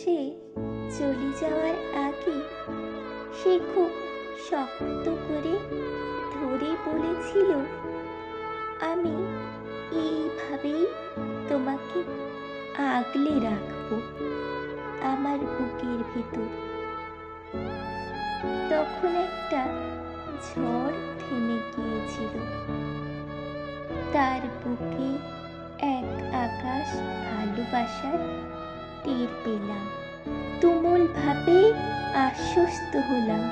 সে চলে যাওয়ার আগে সে খুব শক্ত করে ধরে বলেছিল, আমি এইভাবেই তোমাকে আগলে রাখব আমার বুকের ভিতর। তখন একটা ঝড় থেমে গিয়েছিল। তার বুকে এক আকাশ ভালোবাসার টের পেলাম। তুমুল ভাবে আশ্বস্ত হলাম।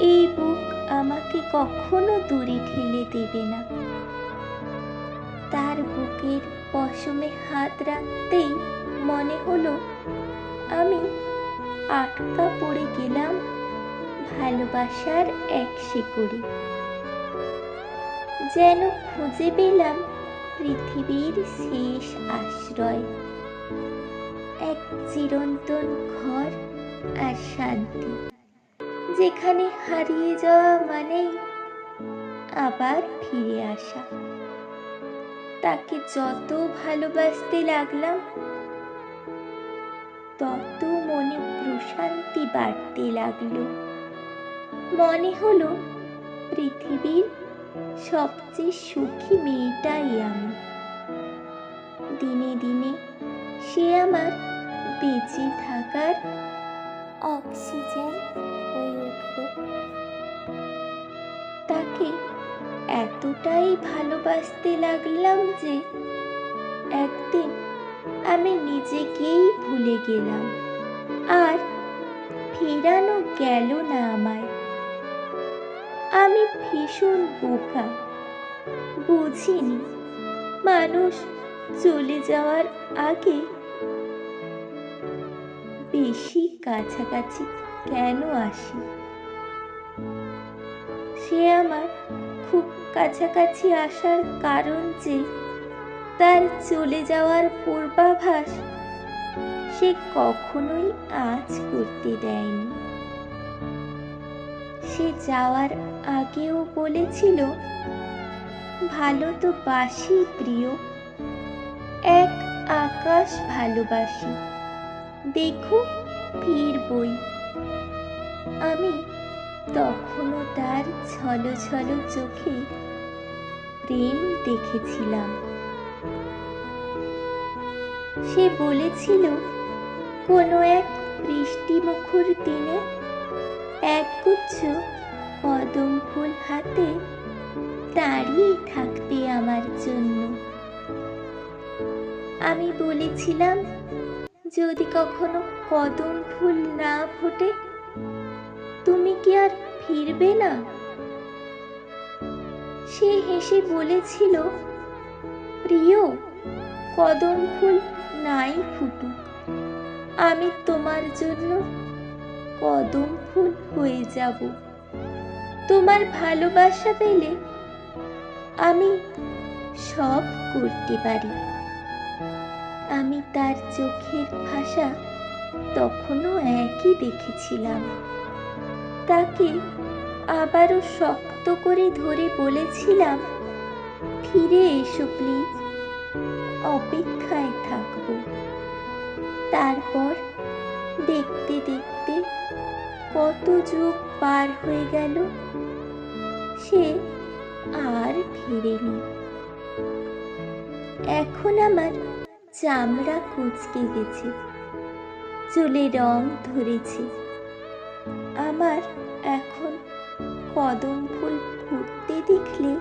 এই বুক আমাকে কখনো দূরে ঠেলে দেবে না। তার বুকের পশমে হাত রাখতেই মনে হলো, আমি আটকা পড়ে গেলাম ভালোবাসার এক শিকড়ে। যেন খুঁজে পেলাম পৃথিবীর শেষ আশ্রয়। এক চিরন্তন ঘর আর শান্তি। যেখানে হারিয়ে যাওয়া মানেই আবার ফিরে আসা। তাকে যত ভালোবাসতে লাগলাম, তত মনে প্রশান্তি বাড়তে লাগল। মনে হলো পৃথিবীর সবচেয়ে সুখী মেয়েটাই আমি। দিনে দিনে সে আমার বেঁচে থাকার অক্সিজেন হয়ে উঠল। তাকে এতটাই ভালোবাসতে লাগলাম যে একদিন আমি নিজেকেই ভুলে গেলাম। আর ফেরানো গেল না আমায়। আমি ভীষণ বোকা, বুঝিনি। মানুষ চলে যাওয়ার আগে বেশি কাছাকাছি কেন আসে? সে আমার খুব কাছাকাছি আসার কারণ যে, তার চলে যাওয়ার পূর্বাভাস সে কখনোই আজ করতে দেয়নি। সে যাওয়ার আগেও বলেছিল, ভালো তো বাসি প্রিয়, এক আকাশ ভালোবাসি। দেখো ফিরবই আমি তখনও তার ছলো ছলো চোখে প্রেম দেখেছিলাম। সে বলেছিল, কোনো এক বৃষ্টিমুখর দিনে একগুচ্ছ কদম ফুল হাতে দাঁড়িয়ে থাকবে আমার জন্য। আমি বলেছিলাম যদি কখনো কদম ফুল না ফোটে, তুমি কি আর ফিরবে না? সে হেসে বলেছিল, প্রিয়, কদম ফুল নাই ফুটুক। আমি তোমার জন্য কদম ফুল হয়ে যাব। তোমার ভালোবাসা পেলে আমি সব করতে পারি। আমি তার চোখের ভাষা তখনও একই দেখেছিলাম। তাকে আবারও শক্ত করে ধরে বলেছিলাম, ফিরে এসো প্লিজ, অপেক্ষায় থাকব। তারপর দেখতে দেখতে কত যুগ পার হয়ে গেল, সে আর ফিরেনি। এখন আমার চামড়া কুচকে গেছে। চুলে রং ধরেছে। আমার এখন কদম ফুল ফুটতে দেখলে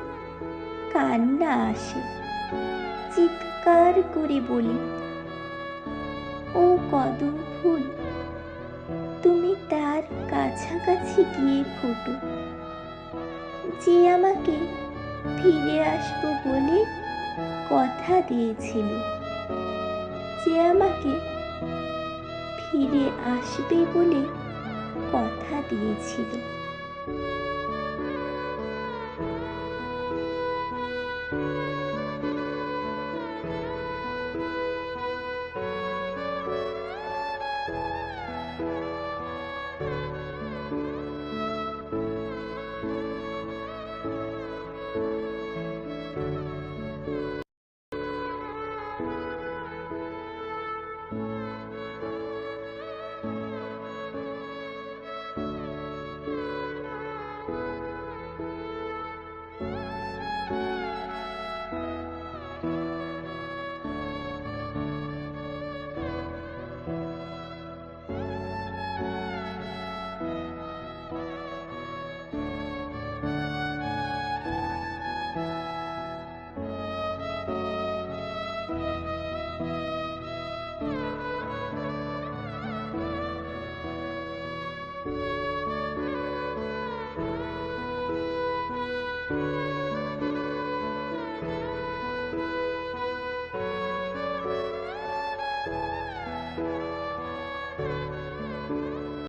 কান্না আসে। চিৎকার করে বলি, ও কদম ফুল, তুমি তার কাছাকাছি গিয়ে ফুটো। যে আমাকে ফিরে আসব বলে কথা দিয়েছিল। আমাকে ফিরে আসবে বলে কথা দিয়েছিল।